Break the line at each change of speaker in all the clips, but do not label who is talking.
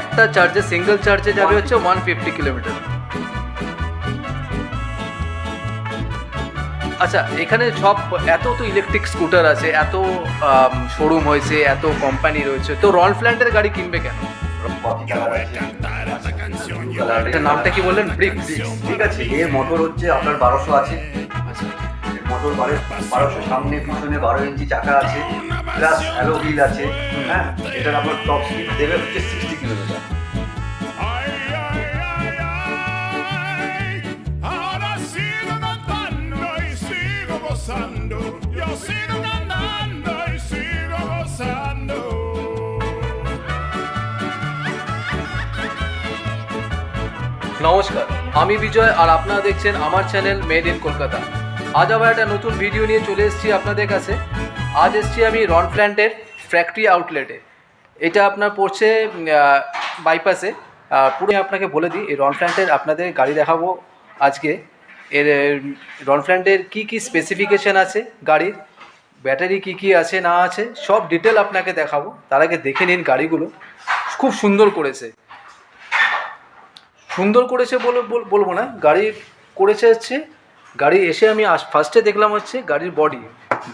একটা চার্জে সিঙ্গেল চার্জে যাবে হচ্ছে ওয়ান ফিফটি কিলোমিটার আচ্ছা এখানে সব এত তো ইলেকট্রিক স্কুটার আছে এত শোরুম হয়েছে এত কোম্পানি রয়েছে তো রয়্যাল ফ্ল্যান্ডের গাড়ি কিনবে কেন? এটা নামটা কি বললেন? ব্রিক্স
ঠিক আছে এর মোটর হচ্ছে আপনার বারোশো আছে।
আচ্ছা।
মোটর বারো বারোশো সামনে পিছনে বারো ইঞ্চি চাকা আছে প্লাস অ্যালো হুইল আছে হ্যাঁ? এটার আপনার টপ স্পিড দেবে হচ্ছে
Yo sigo cantando y sigo gozando.
নমস্কার আমি বিজয় আর আপনারা দেখছেন আমার চ্যানেল মেড ইন কলকাতা আজ আবার একটা নতুন ভিডিও নিয়ে চলে এসেছি আপনাদের কাছে। আজ এসেছি আমি রন প্ল্যান্টের ফ্যাক্টরি আউটলেটে এটা আপনার পড়ছে বাইপাসে পুরো আপনাকে বলে দিই, এই রন প্ল্যান্টের আপনাদের গাড়ি দেখাবো আজকে। এর রন প্ল্যান্টের কী কী স্পেসিফিকেশন আছে গাড়ির? ব্যাটারি কী কী আছে, না আছে, সব ডিটেল আপনাকে দেখাবো। তার আগে দেখে নিন গাড়িগুলো। খুব সুন্দর করেছে। সুন্দর করেছে বলে বলব না, গাড়ি করেছে হচ্ছে, গাড়ি এসে আমি ফার্স্টে দেখলাম হচ্ছে গাড়ির বডি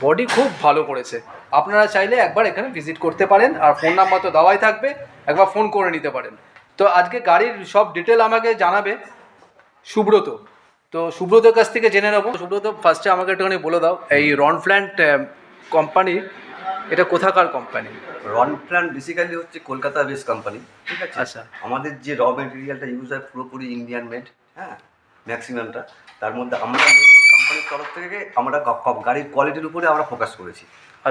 বডি খুব ভালো করেছে। আপনারা চাইলে একবার এখানে ভিজিট করতে পারেন আর ফোন নাম্বার তো দেওয়াই থাকবে একবার ফোন করে নিতে পারেন। তো আজকে গাড়ির সব ডিটেল আমাকে জানাবে সুব্রত। তো সুব্রতর কাছ থেকে জেনে নেব। সুব্রত ফার্স্টে আমাকে একটুখানি বলে দাও এই রনফ্ল্যান্ট কোম্পানি এটা কোথাকার কোম্পানি
রন প্ল্যান বেসিক্যালি হচ্ছে কলকাতা বেস কোম্পানি ঠিক আছে?
আচ্ছা।
আমাদের যে র মেটেরিয়ালটা ইউজ হয় পুরোপুরি ইন্ডিয়ান মেড হ্যাঁ? ম্যাক্সিমামটা তার মধ্যে আমরা কোম্পানির তরফ থেকে আমরা গাড়ির কোয়ালিটির উপরে আমরা ফোকাস করেছি।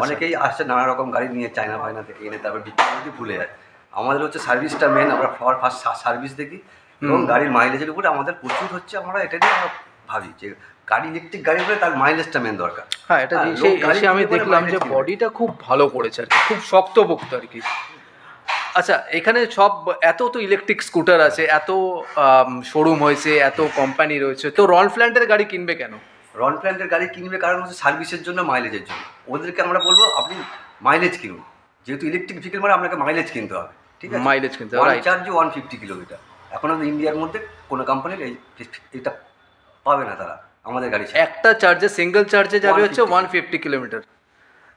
অনেকেই আসছে নানা রকম গাড়ি নিয়ে চায়না ফাইনা থেকে এনে তারপর বিক্রি করে ভুলে যায়। আমাদের হচ্ছে সার্ভিসটা মেন আমরা ফর ফার্স্ট সার্ভিস দেখি এবং গাড়ির মাইলেজের উপরে আমাদের প্রচুর হচ্ছে আমরা এটা নিয়ে আমরা ভাবি যে গাড়ি ইলেকট্রিক গাড়ি হলে তার মাইলেজটা মেন দরকার।
হ্যাঁ এটা
গাড়ি
আমি দেখলাম যে বডিটা খুব ভালো করেছে আর কি খুব শক্তপোক্ত আর কি। আচ্ছা এখানে সব এত তো ইলেকট্রিক স্কুটার আছে এত শোরুম হয়েছে এত কোম্পানি রয়েছে তো রয়্যাল ফ্ল্যান্ডের গাড়ি কিনবে কেন?
রন প্ল্যান্টের গাড়ি কিনবে কারণ হচ্ছে সার্ভিসের জন্য মাইলেজের জন্য। ওদেরকে আমরা বলব আপনি মাইলেজ কিনুন। যেহেতু ইলেকট্রিক ভেহিকেল মানে আপনাকে মাইলেজ কিনতে হবে ঠিক আছে?
মাইলেজ কিনতে হবে,
one charge one fifty kilometre এখন ইন্ডিয়ার মধ্যে কোনো কোম্পানির এই এটা পাবে না তারা আমাদের গাড়ি
একটা চার্জে সিঙ্গেল চার্জে যাবে হচ্ছে ওয়ান ফিফটি কিলোমিটার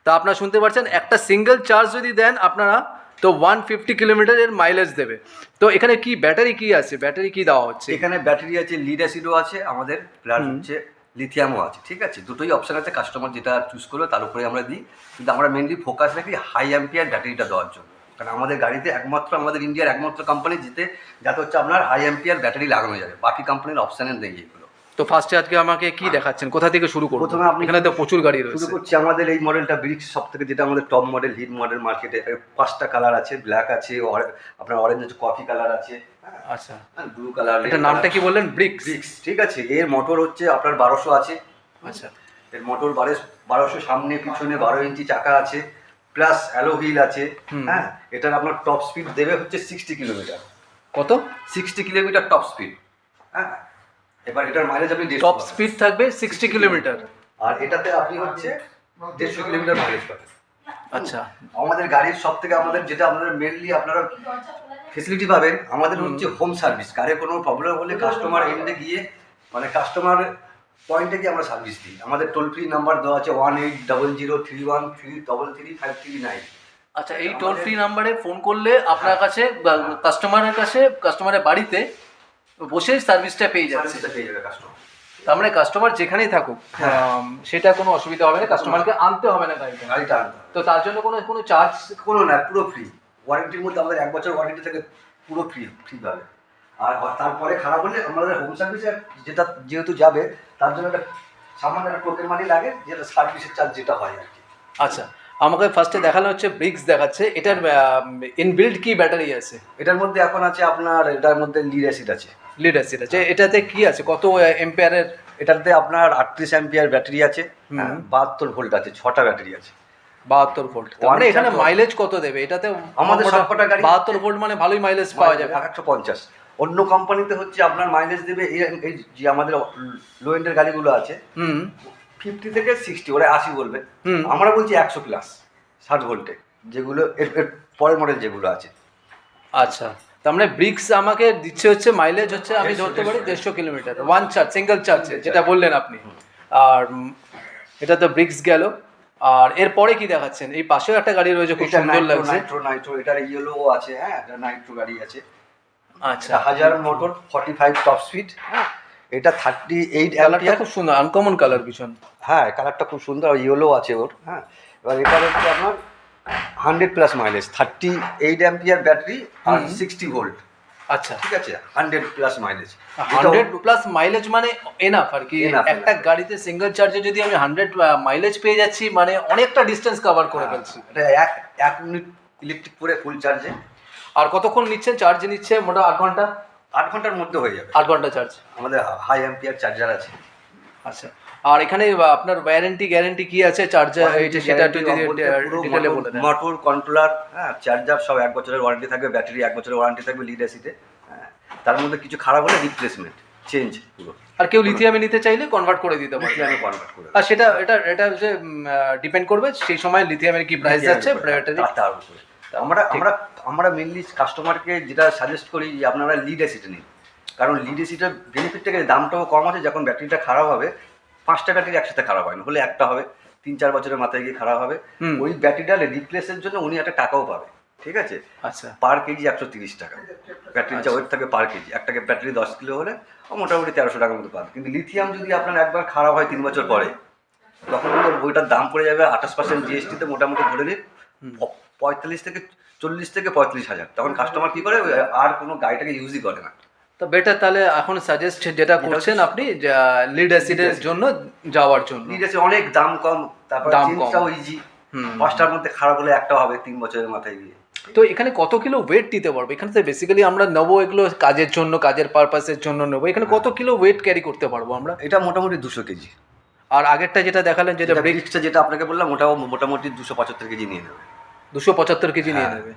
তা আপনারা শুনতে পাচ্ছেন একটা সিঙ্গেল চার্জ যদি দেন আপনারা তো ওয়ান ফিফটি কিলোমিটার এর মাইলেজ দেবে। তো এখানে কি ব্যাটারি কি আছে? ব্যাটারি কি দেওয়া হচ্ছে?
এখানে ব্যাটারি আছে লিড অ্যাসিডও আছে আমাদের প্লাস হচ্ছে লিথিয়ামও আছে, ঠিক আছে? দুটোই অপশান আছে কাস্টমার যেটা চুজ করবে তার উপরে আমরা দিই। কিন্তু আমরা মেনলি ফোকাস রাখি হাই অ্যাম্পিয়ার ব্যাটারিটা দেওয়ার জন্য। কারণ আমাদের গাড়িতে একমাত্র, আমাদের ইন্ডিয়ার একমাত্র কোম্পানি যেতে, যাতে হচ্ছে আপনার হাই অ্যাম্পিয়ার ব্যাটারি লাগানো যাবে। বাকি কোম্পানির অপশানে নেই এগুলো।
তো ফার্স্টে আজকে আমাকে কি দেখাচ্ছেন? কোথা থেকে শুরু করব?
প্রথমে আপনি-
এখানে তো প্রচুর গাড়ি রয়েছে।
শুরু করছি আমাদের এই মডেলটা ব্রিক্স সব থেকে যেটা আমাদের টপ মডেল হিট মডেল মার্কেটে পাঁচটা কালার আছে ব্ল্যাক আছে আপনার অরেঞ্জ আছে কফি কালার আছে
আচ্ছা।
ব্লু কালার
এটা নামটা কি বললেন? ব্রিক্স
ব্রিক্স ঠিক আছে। এর মোটর হচ্ছে আপনার বারোশো আছে।
আচ্ছা।
এর মোটর বারো বারোশো সামনে পিছনে বারো ইঞ্চি চাকা আছে প্লাস অ্যালো হুইল আছে হ্যাঁ? এটার আপনার টপ স্পিড দেবে হচ্ছে সিক্সটি কিলোমিটার
কত?
সিক্সটি কিলোমিটার টপ স্পিড হ্যাঁ? এবার এটার মাইলেজ আপনি
টপ স্পিড থাকবে সিক্সটি কিলোমিটার
আর এটাতে আপনি হচ্ছে দেড়শো কিলোমিটার মাইলেজ পাবেন।
আচ্ছা।
আমাদের গাড়ির সব থেকে আমাদের যেটা আমাদের মেনলি আপনারা ফেসিলিটি পাবেন আমাদের হচ্ছে হোম। সার্ভিস গাড়ির কোনো প্রবলেম হলে কাস্টমার এন্ডে গিয়ে মানে কাস্টমার পয়েন্টে গিয়ে আমরা সার্ভিস দিই। আমাদের টোল ফ্রি নাম্বার দেওয়া আছে one eight double zero three one three double three five three nine
আচ্ছা এই টোল ফ্রি নাম্বারে ফোন করলে আপনার কাছে কাস্টমারের কাছে কাস্টমারের বাড়িতে বসে সার্ভিসটা পেয়ে যাচ্ছে।
পেয়ে যাবে কাস্টমার
তার মানে কাস্টমার যেখানেই থাকুক সেটা কোনো অসুবিধা হবে না কাস্টমারকে আনতে হবে না গাড়িটা।
গাড়িটা আনতে
তো তার জন্য কোনো কোনো চার্জ
কোনো না পুরো ফ্রি ওয়ারেন্টির মধ্যে আমাদের এক বছর ওয়ারেন্টি থেকে পুরো ফ্রি ফ্রি পাবে। আর আর তারপরে খারাপ হলে আমাদের হোম সার্ভিসে যেটা যেহেতু যাবে তার জন্য একটা সামান্য একটা টোকেন মানি লাগে যেটা সার্ভিসের চার্জ যেটা হয় আর কি।
আচ্ছা। আমাকে ফার্স্টে দেখানো হচ্ছে ব্রিক্স দেখাচ্ছে। এটার ইনবিল্ড কি ব্যাটারি আছে?
এটার মধ্যে এখন আছে আপনার এটার মধ্যে লিড অ্যাসিড আছে।
লিড অ্যাসিড আছে। এটাতে কি আছে? কত এম্পেয়ারের
এটাতে আপনার আটত্রিশ অ্যাম্পিয়ার ব্যাটারি আছে। হ্যাঁ, বাহাত্তর ভোল্ট আছে ছটা ব্যাটারি আছে।
বাহাত্তর ভোল্ট মানে এখানে মাইলেজ কত দেবে? এটাতে
আমাদের সবকটা গাড়ি-
বাহাত্তর ভোল্ট মানে ভালোই মাইলেজ পাওয়া যাবে।
একশো পঞ্চাশ। অন্য কোম্পানিতে হচ্ছে আপনার মাইলেজ দেবে এই- যে আমাদের লো এন্ডের গাড়িগুলো আছে।
হুম।
ফিফটি থেকে সিক্সটি ওরা আশি বলবে। আমরা বলছি একশো প্লাস ষাট ভোল্টে যেগুলো এর এর পরের মডেল যেগুলো আছে।
আচ্ছা তার মানে ব্রিক্স আমাকে দিচ্ছে হচ্ছে মাইলেজ হচ্ছে আমি ধরতে পারি
দেড়শো।
কিলোমিটার ওয়ান চার্জ সিঙ্গেল চার্জে যেটা বললেন আপনি। আর এটা তো ব্রিক্স গেল। আর এরপরে কি দেখাচ্ছেন? এই পাশেও একটা গাড়ি রয়েছে খুব সুন্দর লাগছে।
নাইট্রো নাইট্রো এটার ইয়েলো আছে হ্যাঁ এটা নাইট্রো গাড়ি আছে।
আচ্ছা।
হাজার motor forty five top speed হ্যাঁ এটা থার্টি এইট
কালারটা খুব সুন্দর আনকমন কালার ভীষণ।
হ্যাঁ কালারটা খুব সুন্দর আর ইয়েলো আছে ওর হ্যাঁ। এবার এটা হচ্ছে আপনার hundred plus mileage thirty eight ampere battery আর সিক্সটি ভোল্ট
আচ্ছা।
ঠিক আছে? Hundred plus mileage
hundred plus mileage মানে এনাফ আর কি। একটা গাড়িতে সিঙ্গেল চার্জে যদি আমি হান্ড্রেড মাইলেজ পেয়ে যাচ্ছি মানে অনেকটা ডিস্টেন্স কভার করে ফেলছি।
এটা এক এক মিনিট ইলেকট্রিক করে ফুল চার্জে
আর কতক্ষণ নিচ্ছেন? চার্জ নিচ্ছে মোটা আট ঘণ্টা?
আট ঘণ্টার মধ্যে হয়ে যাবে।
আট ঘণ্টা চার্জ
আমাদের হাই অ্যাম্পিয়ার চার্জার আছে।
আচ্ছা। আর এখানে আপনার ওয়ারেন্টি গ্যারেন্টি কি আছে? চার্জার এইটা সেটা একটু ডিটেলে বলে দেন।
মোটর কন্ট্রোলার হ্যাঁ চার্জার সব এক বছরের ওয়ারেন্টি থাকবে ব্যাটারি এক বছরের ওয়ারেন্টি থাকবে লিড অ্যাসিডে তার মধ্যে কিছু খারাপ হলে রিপ্লেসমেন্ট চেঞ্জ পুরো।
আর কেউ লিথিয়ামে নিতে চাইলে কনভার্ট করে দিতে পারে
লিথিয়ামে কনভার্ট করে
আর সেটা এটা এটা যে ডিপেন্ড করবে সেই সময় লিথিয়ামের কি প্রাইস যাচ্ছে ব্যাটারি
তার উপরে। আমরা আমরা আমরা মেনলি কাস্টমারকে যেটা সাজেস্ট করি যে আপনারা লিড অ্যাসিডে নিন। কারণ লিড অ্যাসিডের বেনিফিটটা কি দামটাও কম আছে যখন ব্যাটারিটা খারাপ হবে পাঁচটা ব্যাটারি একসাথে খারাপ হয় না। হলে একটা হবে তিন চার বছরের মাথায় গিয়ে খারাপ হবে। ওই ব্যাটারিটা রিপ্লেসের জন্য উনি একটা টাকাও পাবে। ঠিক আছে?
আচ্ছা।
পার কেজি একশো তিরিশ টাকা। ব্যাটারির যা ওয়েট থাকে পার কেজি একটাকে ব্যাটারি দশ কিলো হলে মোটামুটি তেরোশো টাকার মতো পাবে। কিন্তু লিথিয়াম যদি আপনার একবার খারাপ হয় তিন বছর পরে তখন ওর বইটার দাম পড়ে যাবে আঠাশ পার্সেন্ট জিএসটিতে মোটামুটি ধরে নিন। পঁয়তাল্লিশ থেকে চল্লিশ থেকে পঁয়ত্রিশ হাজার। তখন কাস্টমার কি করে? আর কোনো গাড়িটাকে ইউজই করে না।
তো বেটার তাহলে এখন সাজেস্ট যেটা করছেন আপনি লিড অ্যাসিডের জন্য যাওয়ার জন্য।
লিড আছে অনেক দাম কম তারপর
দাম কম।
ইজি পাঁচটার মধ্যে খারাপ হলে একটা হবে তিন বছরের মাথায় গিয়ে।
তো এখানে কত কিলো ওয়েট দিতে পারব? এখানে তো বেসিক্যালি আমরা নেব এগুলো কাজের জন্য কাজের পারপাসের জন্য নেব। এখানে কত কিলো ওয়েট ক্যারি করতে পারব আমরা?
এটা মোটামুটি দুশো কেজি।
আর আগেরটা যেটা দেখালেন যেটা
যেটা ব্রিক্সটা যেটা আপনাকে বললাম ওটাও মোটামুটি দুশো পঁচাত্তর কেজি নিয়ে নেবে।
দুশো পঁচাত্তর কেজি নিয়ে
হ্যাঁ।
নেবে।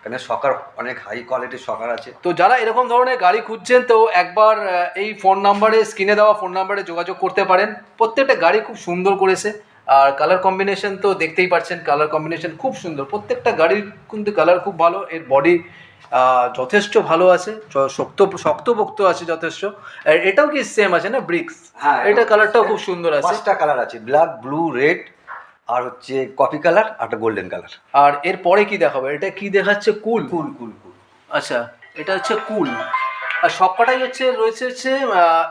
এখানে সকার অনেক হাই কোয়ালিটির সকার আছে।
তো যারা এরকম ধরনের গাড়ি খুঁজছেন তো একবার এই ফোন নাম্বারে স্ক্রিনে দেওয়া ফোন নাম্বারে যোগাযোগ করতে পারেন। প্রত্যেকটা গাড়ি খুব সুন্দর করেছে। আর কালার কম্বিনেশন তো দেখতেই পাচ্ছেন কালার কম্বিনেশন খুব সুন্দর। প্রত্যেকটা গাড়ির কিন্তু কালার খুব ভালো। এর বডি যথেষ্ট ভালো আছে শক্ত শক্তপোক্ত আছে যথেষ্ট। এটাও কি সেম আছে না ব্রিক্স
হ্যাঁ,
এটা
এটা-
কালারটাও খুব সুন্দর আছে।
পাঁচটা কালার আছে ব্ল্যাক ব্লু রেড আর হচ্ছে কফি কালার আর একটা গোল্ডেন কালার।
আর এর পরে কি দেখাবো? এটা কি দেখাচ্ছে? কুল।
কুল কুল কুল।
আচ্ছা এটা হচ্ছে কুল। আর সবকটাই হচ্ছে রয়েছে হচ্ছে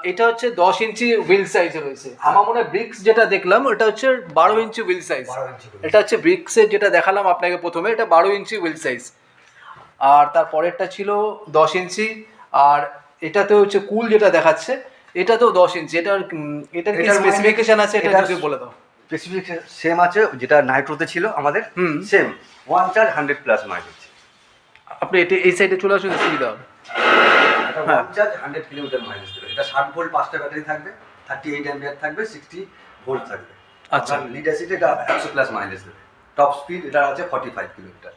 এটা হচ্ছে দশ ইঞ্চি হুইল সাইজে রয়েছে। আমার মনে হয় ব্রিক্স যেটা দেখলাম এটা হচ্ছে বারো inch wheel size
12 inch wheel
এটা হচ্ছে ব্রিক্সের যেটা দেখালাম আপনাকে প্রথমে এটা বারো ইঞ্চি হুইল সাইজ আর তার পরেরটা ছিল দশ ইঞ্চি আর এটাতে হচ্ছে কুল যেটা দেখাচ্ছে এটা তো দশ ইঞ্চি। এটার
মানে-
স্পেসিফিকেশন আছে? এটা বলে দাও।
স্পেসিফিকেশন সেম আছে যেটা নাইট্রোতে ছিল আমাদের
হুম।
Same one charge hundred plus mileage
আপনি এটা এই সাইডে চলে আসুন সুবিধা হবে।
এটা one charge hundred kilometre mileage দেবে। এটা ষাট ভোল্ট পাঁচটা ব্যাটারি থাকবে থার্টি এইট অ্যাম্পিয়ার থাকবে সিক্সটি ভোল্ট থাকবে।
আচ্ছা।
লিড অ্যাসিড এটা একশো প্লাস মাইলেজ দেবে। টপ স্পিড এটা আছে forty five kilometre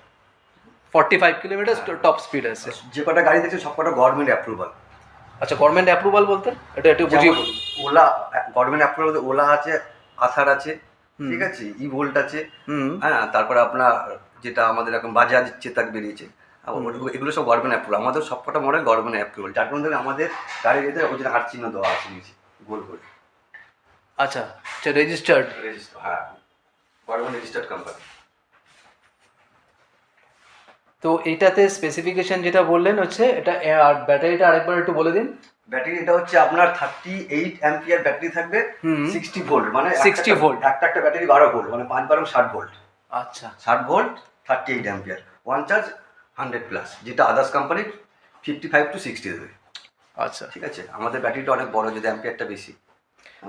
forty five kilometre top speed আছে।
যে কটা গাড়ি দেখছে সব কটা গভর্নমেন্ট অ্যাপ্রুভাল
আচ্ছা গভর্নমেন্ট অ্যাপ্রুভাল বলতে? এটা একটু বুঝিয়ে
ওলা গভর্নমেন্ট অ্যাপ্রুভাল ওলা আছে আথার আছে ঠিক আছে? ই ভোল্ট আছে হ্যাঁ তারপরে আপনার যেটা আমাদের এখন বাজাজ চেতাক বেরিয়েছে। এগুলো সব গভর্নমেন্ট অ্যাপ্রুভাল আমাদের সবকটা মডেল গভর্নমেন্ট অ্যাপ্রুভাল যার মধ্যে আমাদের গাড়ি যেতে ওই জন্য চিহ্ন দেওয়া আছে নিচে গোল করে
আচ্ছা আচ্ছা রেজিস্টার্ড
রেজিস্টার হ্যাঁ। গভর্নমেন্ট রেজিস্টার্ড কোম্পানি
তো এইটাতে স্পেসিফিকেশন যেটা বললেন হচ্ছে এটা আর ব্যাটারিটা আরেকবার একটু বলে দিন।
ব্যাটারি এটা হচ্ছে আপনার থার্টি এইট অ্যাম্পিয়ার ব্যাটারি থাকবে। সিক্সটি ভোল্ট মানে
60 volt।
একটা একটা ব্যাটারি বারো ভোল্ট মানে পাঁচ বারো ষাট ভোল্ট
আচ্ছা।
ষাট volt thirty eight ampere one charge hundred plus যেটা আদার্স কোম্পানির ফিফটি ফাইভ টু সিক্সটি দেবে।
আচ্ছা।
ঠিক আছে? আমাদের ব্যাটারিটা অনেক বড় যদি অ্যাম্পিয়ারটা বেশি।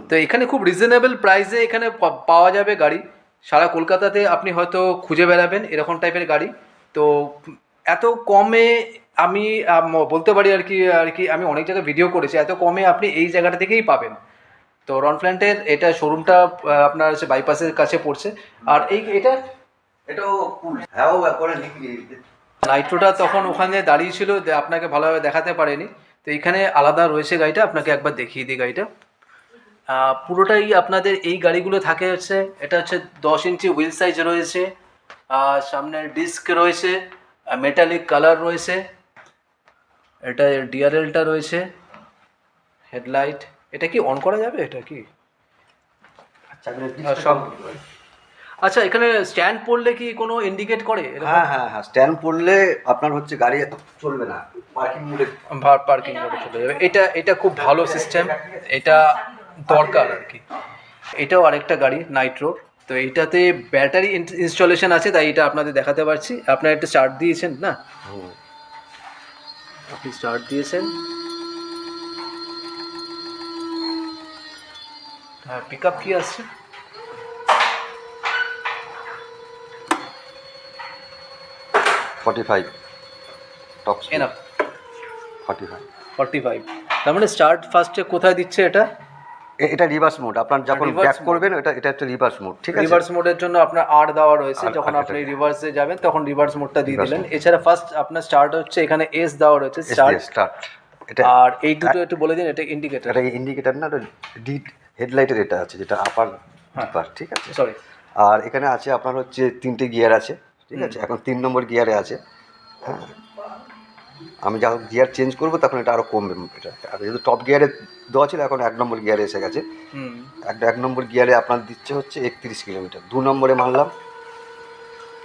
তো এখানে খুব রিজনেবল প্রাইসে এখানে পাওয়া যাবে গাড়ি। সারা কলকাতাতে আপনি হয়তো খুঁজে বেড়াবেন এরকম টাইপের গাড়ি। তো এত কমে আমি বলতে পারি আর কি আর কি আমি অনেক জায়গায় ভিডিও করেছি এত কমে আপনি এই জায়গাটা থেকেই পাবেন। তো রন রনফ্ল্যান্টের এটা শোরুমটা আপনার হচ্ছে বাইপাসের কাছে পড়ছে। আর এই এটা?
এটাও হ্যাঁ করে
নাইট্রোটা তখন ওখানে দাঁড়িয়ে ছিল আপনাকে ভালোভাবে দেখাতে পারেনি। তো এখানে আলাদা রয়েছে গাড়িটা আপনাকে একবার দেখিয়ে দিই গাড়িটা। পুরোটাই আপনাদের এই গাড়িগুলো থাকে হচ্ছে এটা হচ্ছে দশ ইঞ্চি হুইল সাইজ রয়েছে। আর সামনে ডিস্ক রয়েছে মেটালিক কালার রয়েছে। এটা ডিআরএলটা রয়েছে। হেডলাইট এটা কি অন করা যাবে? এটা কি? হ্যাঁ, সব আচ্ছা এখানে স্ট্যান্ড পড়লে কি কোনো ইন্ডিকেট করে
হ্যাঁ হ্যাঁ হ্যাঁ স্ট্যান্ড পড়লে আপনার হচ্ছে গাড়ি চলবে না। পার্কিং মোডে
পার্কিং করে চলে যাবে। এটা এটা খুব ভালো সিস্টেম এটা দরকার আর কি। এটাও আরেকটা গাড়ি নাইট্রো তো এইটাতে ব্যাটারি ইনস্টলেশন আছে তাই এটা আপনাদের দেখাতে পারছি। আপনার একটা স্টার্ট দিয়েছেন না? আপনি স্টার্ট দিয়েছেন। হ্যাঁ পিক আপ কি আসছে
forty five top forty five
forty five তার মানে স্টার্ট ফার্স্টে কোথায় দিচ্ছে এটা?
এটা রিভার্স মোড আপনার যখন ব্যাক করবেন এটা এটা একটা রিভার্স মোড ঠিক আছে?
রিভার্স মোডের জন্য আপনার আর দেওয়া রয়েছে। যখন আপনি রিভার্সে যাবেন তখন রিভার্স মোডটা দিয়ে দিলেন। এছাড়া ফার্স্ট আপনার স্টার্ট হচ্ছে এখানে এস দেওয়া রয়েছে স্টার্ট
স্টার্ট এটা
আর এই দুটো একটু বলে দিন এটা ইন্ডিকেটর
এটা ইন্ডিকেটার না ডি হেডলাইটের এটা আছে যেটা আপার ডিপার ঠিক আছে?
সরি
আর এখানে আছে আপনার হচ্ছে তিনটে গিয়ার আছে ঠিক আছে? এখন তিন নম্বর গিয়ারে আছে। হ্যাঁ আমি যখন গিয়ার চেঞ্জ করব তখন এটা আরও কমবে এটা। আর যেহেতু টপ গিয়ারে দেওয়া ছিল এখন এক নম্বর গিয়ারে এসে গেছে।
হুম।
এক নম্বর গিয়ারে আপনার দিচ্ছে হচ্ছে একত্রিশ কিলোমিটার। দু নম্বরে মানলাম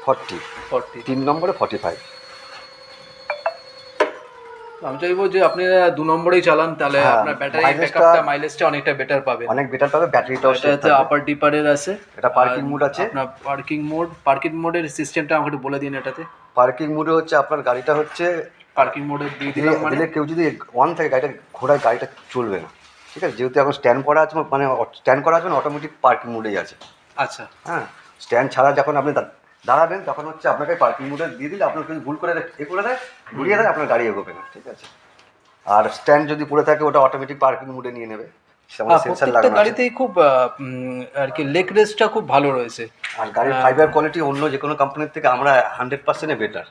ফর্টি
ফর্টি
তিন নম্বরে ফর্টি ফাইভ
আমি চাইব যে আপনি দু নম্বরেই চালান তাহলে
হ্যাঁ,
আপনার ব্যাটারি ব্যাকআপটা মাইলেজটা অনেকটা বেটার পাবেন।
অনেক বেটার পাবে ব্যাটারিটাও
এটা হচ্ছে আপার ডিপারের আছে।
এটা parking mode আছে।
আপনার পার্কিং মোড পার্কিং মোডের সিস্টেমটা আমাকে একটু বলে দিন এটাতে।
পার্কিং মোডে হচ্ছে আপনার গাড়িটা হচ্ছে
পার্কিং মোডে দিয়ে
দিলে
দিলাম মানে?
কেউ যদি ওয়ান থেকে গাড়িটা ঘোড়ায় গাড়িটা চলবে না ঠিক আছে? যেহেতু এখন স্ট্যান্ড করা আছে মানে স্ট্যান্ড করা আছে অটোমেটিক পার্কিং মোডেই আছে।
আচ্ছা।
হ্যাঁ স্ট্যান্ড ছাড়া যখন আপনি দাঁড়াবেন তখন হচ্ছে আপনাকে পার্কিং মোডে দিয়ে দিলে আপনার যদি ভুল করে এ করে দেয় ঘুরিয়ে দেয় আপনার গাড়ি এগোবে না ঠিক আছে? আর স্ট্যান্ড যদি পড়ে থাকে ওটা অটোমেটিক পার্কিং মোডে নিয়ে নেবে।
প্রত্যেকটা গাড়িতেই খুব আর কি লেগ রেসটা খুব ভালো রয়েছে।
আর গাড়ির ফাইবার কোয়ালিটি অন্য যে কোনো কোম্পানির থেকে আমরা হান্ড্রেড পার্সেন্টে বেটার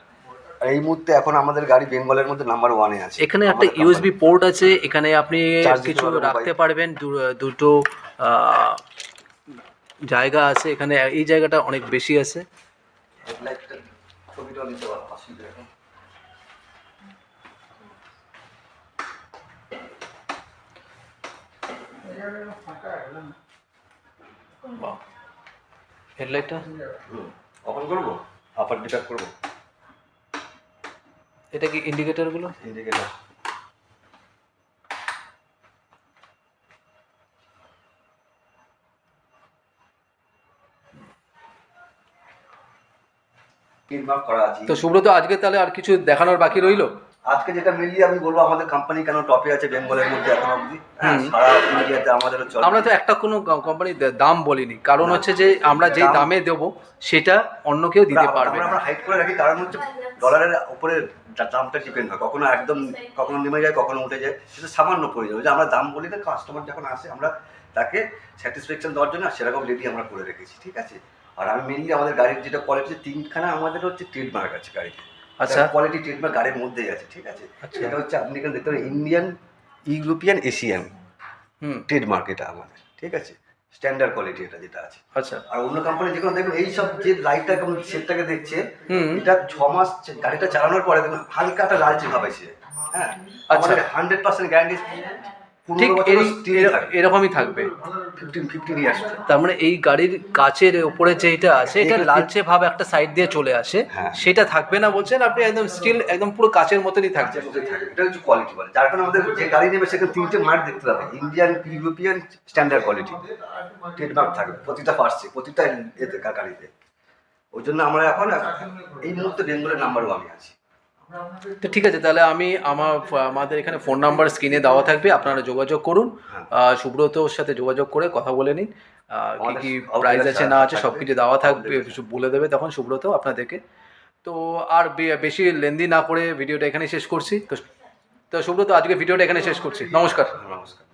এই মুহূর্তে এখন আমাদের গাড়ি বেঙ্গলের মধ্যে নাম্বার ওয়ানে আছে।
এখানে একটা ইউএসবি পোর্ট আছে এখানে আপনি কিছু রাখতে পারবেন দুটো জায়গা আছে এখানে এই জায়গাটা অনেক বেশি আছে।
হেডলাইটটা।
হেডলাইটটা
করব? আপার ডিটার করব?
এটা কি ইন্ডিকেটরগুলো
ইন্ডিকেটার
তো সুব্রত আজকে তাহলে আর কিছু দেখানোর বাকি রইল?
আজকে যেটা মেনলি আমি বলব আমাদের কোম্পানি কেন টপে আছে বেঙ্গলের মধ্যে এখন অবধি? হ্যাঁ, সারা ইন্ডিয়াতে আমাদের চলে।
আমরা তো একটা কোনো কোম্পানির দাম বলিনি। কারণ হচ্ছে যে আমরা যেই
দামে
দেবো সেটা অন্য কেউ দিতে পারবে
আমরা
না।
আমরা হাইট করে রাখি কারণ হচ্ছে ডলারের উপরে দামটা ডিপেন্ড হয়। কখনো একদম কখনো নেমে যায় কখনো উঠে যায় সেটা সামান্য প্রয়োজন। ওই যে আমরা দাম বলি না কাস্টমার যখন আসে আমরা তাকে স্যাটিসফ্যাকশন দেওয়ার জন্য সেরকম রেডি আমরা করে রেখেছি ঠিক আছে? আর আমি মেনলি আমাদের গাড়ির যেটা কোয়ালিটি তিনখানা আমাদের হচ্ছে ট্রেডমার্ক আছে গাড়িতে।
আচ্ছা।
কোয়ালিটি ট্রেডমার্ক গাড়ির মধ্যেই আছে ঠিক আছে?
আচ্ছা।
এটা হচ্ছে আপনি এখানে দেখতে পারেন ইন্ডিয়ান ইউরোপিয়ান এশিয়ান
হুম।
ট্রেডমার্ক এটা আমাদের ঠিক আছে? স্ট্যান্ডার্ড কোয়ালিটি এটা যেটা আছে।
আচ্ছা।
আর অন্য কোম্পানি যেগুলো দেখবেন এই সব যে লাইটটা কেমন সেটটাকে দেখছে এটা ছ মাস গাড়িটা চালানোর পরে দেখবেন হালকা একটা লালচে ভাব আসে হ্যাঁ?
আচ্ছা।
হান্ড্রেড পার্সেন্ট গ্যারান্টি
ঠিক এরকমই থাকবে।
ফিফটিন ফিফটিন ইয়ার্স
তার মানে এই গাড়ির কাচের উপরে যেটা আছে এটা লালচে ভাব একটা সাইড দিয়ে চলে আসে।
হ্যাঁ।
সেটা থাকবে না বলছেন আপনি একদম স্টিল একদম পুরো কাচের মতনই থাকবে।
এটা হচ্ছে কোয়ালিটি বলে। যার কারণে আমাদের যে গাড়ি নেবে সেখানে তিনটে মার্ক দেখতে পাবে Indian European standard quality trademark থাকবে। প্রতিটা পার্সে প্রতিটা এতে গাড়িতে। ওই জন্য আমরা এখন এই মুহূর্তে বেঙ্গলের নাম্বার ওয়ানে আছি।
তো ঠিক আছে তাহলে আমি আমার আমাদের এখানে ফোন নাম্বার স্ক্রিনে দেওয়া থাকবে আপনারা যোগাযোগ করুন।
হ্যাঁ।
সুব্রতর সাথে যোগাযোগ করে কথা বলে নিন। কি কি
সব
প্রাইস আছে না আছে। সব কিছু দেওয়া থাকবে বলে দেবে তখন সুব্রত আপনাদেরকে। তো আর বেশি লেন্দি না করে ভিডিওটা এখানেই শেষ করছি। তো তো সুব্রত আজকে ভিডিওটা এখানে শেষ করছি। নমস্কার।
নমস্কার।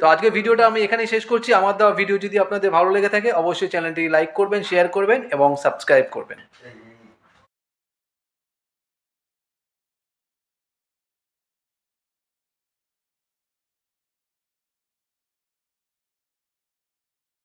তো আজকে ভিডিওটা আমি এখানেই শেষ করছি। আমার দেওয়া ভিডিও যদি আপনাদের ভালো লেগে থাকে অবশ্যই চ্যানেলটি লাইক করবেন শেয়ার করবেন এবং সাবস্ক্রাইব করবেন।